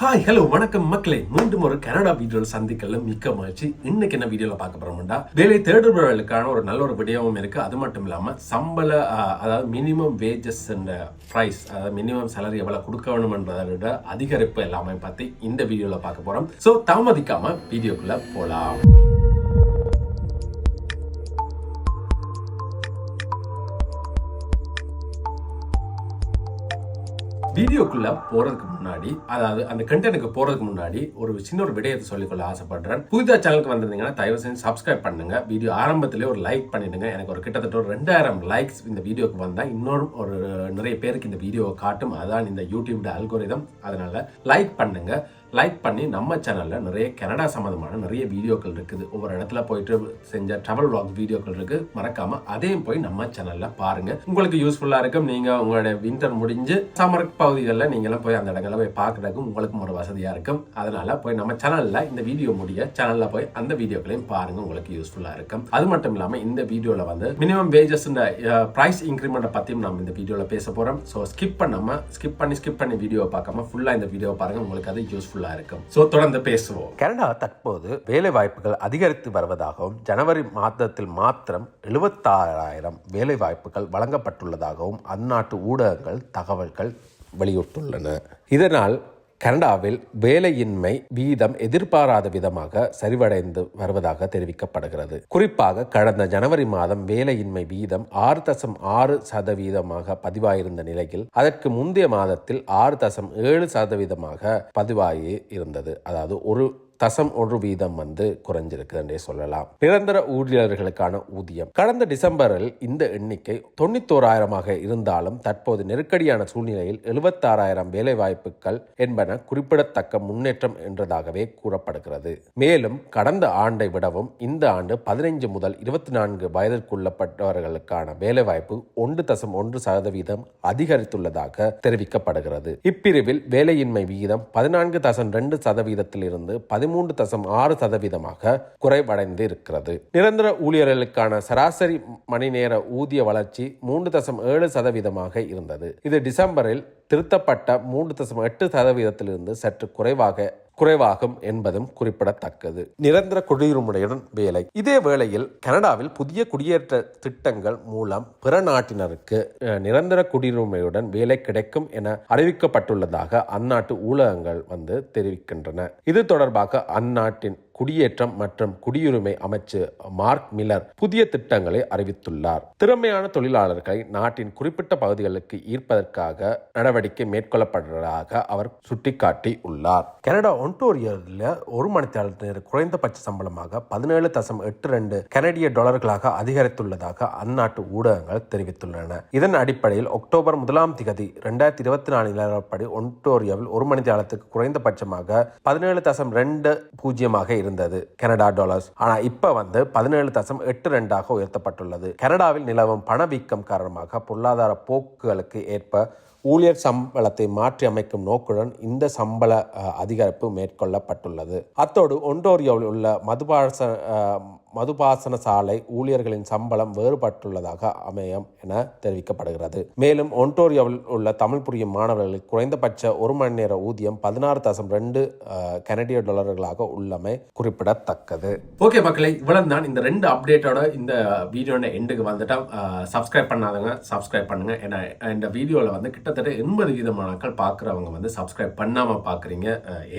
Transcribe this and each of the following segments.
Hi hello வணக்கம் மக்களே. மீண்டும் ஒரு கனடா வீடியோவில் சந்திக்கல மிக்க மகிழ்ச்சி. இன்னைக்கு என்ன வீடியோவில் பார்க்க போறோம்டா? வேலை தேடுபவர்களுக்கான ஒரு நல்ல ஒரு விடயமும் இருக்கு. அது மட்டும் இல்லாம சம்பள அதாவது மினிமம் வேஜஸ் ப்ரைஸ் அதாவது மினிமம் சேலரி எவ்வளவு கொடுக்க வேணும் விட அதிகரிப்பு எல்லாமே பார்த்து இந்த வீடியோவில் பார்க்க போறோம். ஸோ தாமதிக்காம வீடியோக்குள்ள போலாம். வீடியோக்குள்ள போறதுக்கு முன்னாடி அதாவது அந்த கண்டென்ட்டுக்கு போறதுக்கு முன்னாடி ஒரு சின்ன ஒரு விடயத்தை சொல்லிக்கொள்ள ஆசைப்படுறேன். புதிதா சேனலுக்கு வந்திருந்தீங்கன்னா தயவு செஞ்சு சப்ஸ்கிரைப் பண்ணுங்க. வீடியோ ஆரம்பத்திலே ஒரு லைக் பண்ணிடுங்க. எனக்கு ஒரு கிட்டத்தட்ட ஒரு ரெண்டாயிரம் லைக்ஸ் இந்த வீடியோக்கு வந்தா இன்னொரு ஒரு நிறைய பேருக்கு இந்த வீடியோவை காட்டும். அதான் இந்த யூடியூப் அல்கோரிதம் அதனால லைக் பண்ணுங்க. லைக் பண்ணி நம்ம சேனலில் நிறைய கனடா சம்மந்தமான நிறைய வீடியோக்கள் இருக்குது. ஒவ்வொரு இடத்துல போயிட்டு செஞ்ச ட்ராவல் vlog வீடியோக்கள் இருக்கு. மறக்காம அதையும் போய் நம்ம சேனலில் பாருங்க. உங்களுக்கு யூஸ்ஃபுல்லாக இருக்கும். நீங்கள் உங்களுடைய வின்டர் முடிஞ்சு சம்மர் பகுதிகளில் நீங்களும் போய் அந்த இடங்களில் போய் பார்க்குறதுக்கு உங்களுக்கும் ஒரு வசதியாக இருக்கும். அதனால் போய் நம்ம சேனலில் இந்த வீடியோ முடிய சேனலில் போய் அந்த வீடியோக்களையும் பாருங்கள் உங்களுக்கு யூஸ்ஃபுல்லாக இருக்கும். அது மட்டும் இல்லாமல் இந்த வீடியோவில் வந்து மினிமம் வேஜஸ் இந்த ப்ரைஸ் இன்க்ரிமெண்ட்டை பற்றியும் நம்ம இந்த வீடியோவில் பேச போகிறோம் ஸோ ஸ்கிப் பண்ணாமல் ஸ்கிப் பண்ணி ஸ்கிப் பண்ணி வீடியோ பார்க்காம ஃபுல்லாக இந்த வீடியோ பாருங்கள் உங்களுக்கு அது யூஸ்ஃபுல்லாக இருக்கும். ஸோ தொடர்ந்து பேசுவோம். கனடா தற்போது வேலை வாய்ப்புகள் அதிகரித்து வருவதாகவும் ஜனவரி மாதத்தில் மாத்திரம் எழுபத்தாறாயிரம் வேலை வாய்ப்புகள் வழங்கப்பட்டுள்ளதாகவும் அந்நாட்டு ஊடகங்கள் தகவல்கள் வெளியிட்டுள்ளன. இதனால் கனடாவில் வேலையின்மை வீதம் எதிர்பாராத விதமாக சரிவடைந்து வருவதாக தெரிவிக்கப்படுகிறது. குறிப்பாக கடந்த ஜனவரி மாதம் வேலையின்மை வீதம் ஆறு தசம் ஆறு சதவீதமாக பதிவாயிருந்த நிலையில் அதற்கு முந்தைய மாதத்தில் ஆறு தசம் ஏழு சதவீதமாக பதிவாகி இருந்தது. அதாவது ஒரு தசம் ஒன்று வீதம் வந்து குறைஞ்சிருக்கு என்றே சொல்லலாம். நிரந்தர ஊழியர்களுக்கான ஊதியம். கடந்த டிசம்பரில் இந்த எண்ணிக்கை தொண்ணூத்தோராயிரமாக இருந்தாலும் தற்போது நெருக்கடியான சூழ்நிலையில் எழுபத்தாறாயிரம் வேலை வாய்ப்புகள் என்பன குறிப்பிடத்தக்க முன்னேற்றம் என்றதாகவே கூறப்படுகிறது. மேலும் கடந்த ஆண்டை விடவும் இந்த ஆண்டு பதினைஞ்சு முதல் இருபத்தி நான்கு வயதிற்குள்ளப்பட்டவர்களுக்கான வேலைவாய்ப்பு ஒன்று தசம் ஒன்று சதவீதம் அதிகரித்துள்ளதாக தெரிவிக்கப்படுகிறது. இப்பிரிவில் வேலையின்மை விகிதம் பதினான்கு தசம் ரெண்டு சதவீதத்திலிருந்து பதிமூன்று தசம் ஆறு சதவீதமாக குறைவடைந்து இருக்கிறது நிரந்தர ஊழியர்களுக்கான சராசரி மணி நேர ஊதிய வளர்ச்சி மூன்று தசம் ஏழு சதவீதமாக இருந்தது. இது டிசம்பரில் திருத்தப்பட்ட மூன்று தசம் எட்டு சதவீதத்திலிருந்து சற்று குறைவாக குறைவாகும் என்பதும் குறிப்பிடத்தக்கது. நிரந்தர குடியுரிமையுடன் வேலை. இதே வேளையில் கனடாவில் புதிய குடியேற்ற திட்டங்கள் மூலம் பிற நாட்டினருக்கு நிரந்தர குடியுரிமையுடன் வேலை கிடைக்கும் என அறிவிக்கப்பட்டுள்ளதாக அந்நாட்டு ஊடகங்கள் வந்து தெரிவிக்கின்றன. இது தொடர்பாக அந்நாட்டின் குடியேற்றம் மற்றும் குடியுரிமை அமைச்சு மார்க் மில்லர் புதிய திட்டங்களை அறிவித்துள்ளார். திறமையான தொழிலாளர்களை நாட்டின் குறிப்பிட்ட பகுதிகளுக்கு ஈர்ப்பதற்காக நடவடிக்கை மேற்கொள்ளப்படுவதாக அவர் சுட்டிக்காட்டி உள்ளார் கனடா ஒன்டோரியோவில் ஒரு மணித்தாளர் குறைந்தபட்ச சம்பளமாக பதினேழு தசம் எட்டு ரெண்டு கனடிய டாலர்களாக அதிகரித்துள்ளதாக அந்நாட்டு ஊடகங்கள் தெரிவித்துள்ளன. இதன் அடிப்படையில் அக்டோபர் முதலாம் திகதி இரண்டாயிரத்தி இருபத்தி நாலு நிலவரப்படி ஒன்டோரியோவில் ஒரு மணித்தாளத்துக்கு குறைந்தபட்சமாக பதினேழு தசம் ரெண்டு பூஜ்ஜியமாக இருந்தது கனடா டாலர்ஸ் ஆனா இப்ப வந்து பதினேழு தசம் எட்டு ரெண்டாக உயர்த்தப்பட்டுள்ளது. கனடாவில் நிலவும் பணவீக்கம் காரணமாக பொருளாதார போக்குகளுக்கு ஏற்ப ஊழியர் சம்பளத்தை மாற்றி அமைக்கும் நோக்குடன் இந்த சம்பள அதிகரிப்பு மேற்கொள்ளப்பட்டுள்ளது. அத்தோடு ஒன்டோரியோவில் உள்ள மதுபாச மதுபாசன சாலை ஊழியர்களின் சம்பளம் வேறுபட்டுள்ளதாக அமையும் என தெரிவிக்கப்படுகிறது. மேலும் ஒன்டோரியோவில் உள்ள தமிழ் புரியும் மாணவர்களுக்கு குறைந்தபட்ச ஒரு மணி நேர ஊதியம் பதினாறு தசம் ரெண்டு கனடிய டாலர்களாக உள்ளமை குறிப்பிடத்தக்கது. ஓகே மக்களை இவ்வளவு தான். இந்த ரெண்டு அப்டேட்டோட இந்த வீடியோட எண்டுக்கு வந்துட்டா சப்ஸ்கிரைப் பண்ணாதவங்க சப்ஸ்கிரைப் பண்ணுங்க. ஏன்னா இந்த வீடியோவில் வந்து கிட்டத்தட்ட எண்பது வீதமானக்கள் பார்க்குறவங்க வந்து சப்ஸ்கிரைப் பண்ணாமல் பார்க்குறீங்க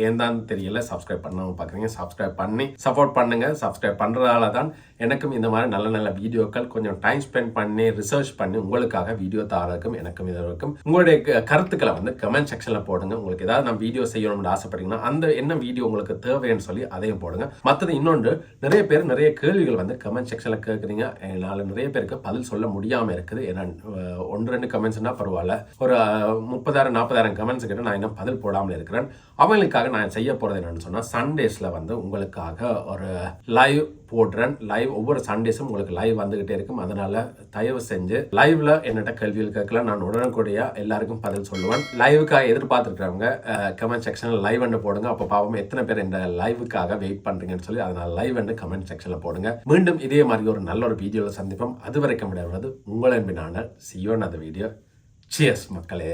ஏன் தான் தெரியல சப்ஸ்கிரைப் பண்ணாமல் பார்க்குறீங்க சப்ஸ்கிரைப் பண்ணி சப்போர்ட் பண்ணுங்க. சப்ஸ்கிரைப் பண்ணுறதால தான் எனக்கும் இந்த மாதிரி நல்ல நல்ல வீடியோக்கள் கொஞ்சம் டைம் ஸ்பெண்ட் பண்ணி ரிசர்ச் பண்ணி உங்களுக்காக வீடியோ தாரக்கும் எனக்கும் இதற்கும் உங்களுடைய கருத்துக்களை வந்து கமெண்ட் செக்ஷனில் போடுங்க. உங்களுக்கு ஏதாவது நான் வீடியோ செய்யணும்னு ஆசைப்பட்டீங்கன்னா அந்த என்ன வீடியோ உங்களுக்கு தேவைன்னு சொல்லி அதையும் போடுங்க. மற்றது இன்னொன்று நிறைய பேர் நிறைய கேள்விகள் வந்து கமெண்ட் செக்ஷனில் கேட்குறீங்க என்னால் நிறைய பேருக்கு பதில் சொல்ல முடியாமல் இருக்குது. ஏன்னா ஒன்று ரெண்டு கமெண்ட்ஸ்னா பரவாயில்ல. ஒரு முப்பதாயிரம் நாற்பதாயிரம் கமெண்ட்ஸ் கிட்ட நான் இன்னும் பதில் போடாமல் இருக்கிறேன். அவங்களுக்காக நான் செய்ய போகிறது என்னன்னு சொன்னால் சண்டேஸில் வந்து உங்களுக்காக ஒரு லைவ் போடுறேன். லைவ் ஒவ்வொரு சண்டேஸும் உங்களுக்கு லைவ் வந்துகிட்டே இருக்கும். அதனால தயவு செஞ்சு லைவ்ல என்னட்ட கேள்விகள் கேட்கலாம். நான் உடனுக்குடைய எல்லாருக்கும் பதில் சொல்லுவேன். லைவுக்காக எதிர்பார்த்துருக்கிறவங்க கமெண்ட் செக்ஷன்ல லைவ் என்று போடுங்க. அப்போ பாவம் எத்தனை பேர் இந்த லைவுக்காக வெயிட் பண்றீங்கன்னு சொல்லி அதனால லைவ் என்று கமெண்ட் செக்ஷன்ல போடுங்க. மீண்டும் இதே மாதிரி ஒரு நல்ல ஒரு வீடியோவில் சந்திப்போம். அது வரைக்கும் விடைபெறுவது உங்கள் அன்பினான சியோன் அந்த வீடியோ சியர்ஸ் மக்களே.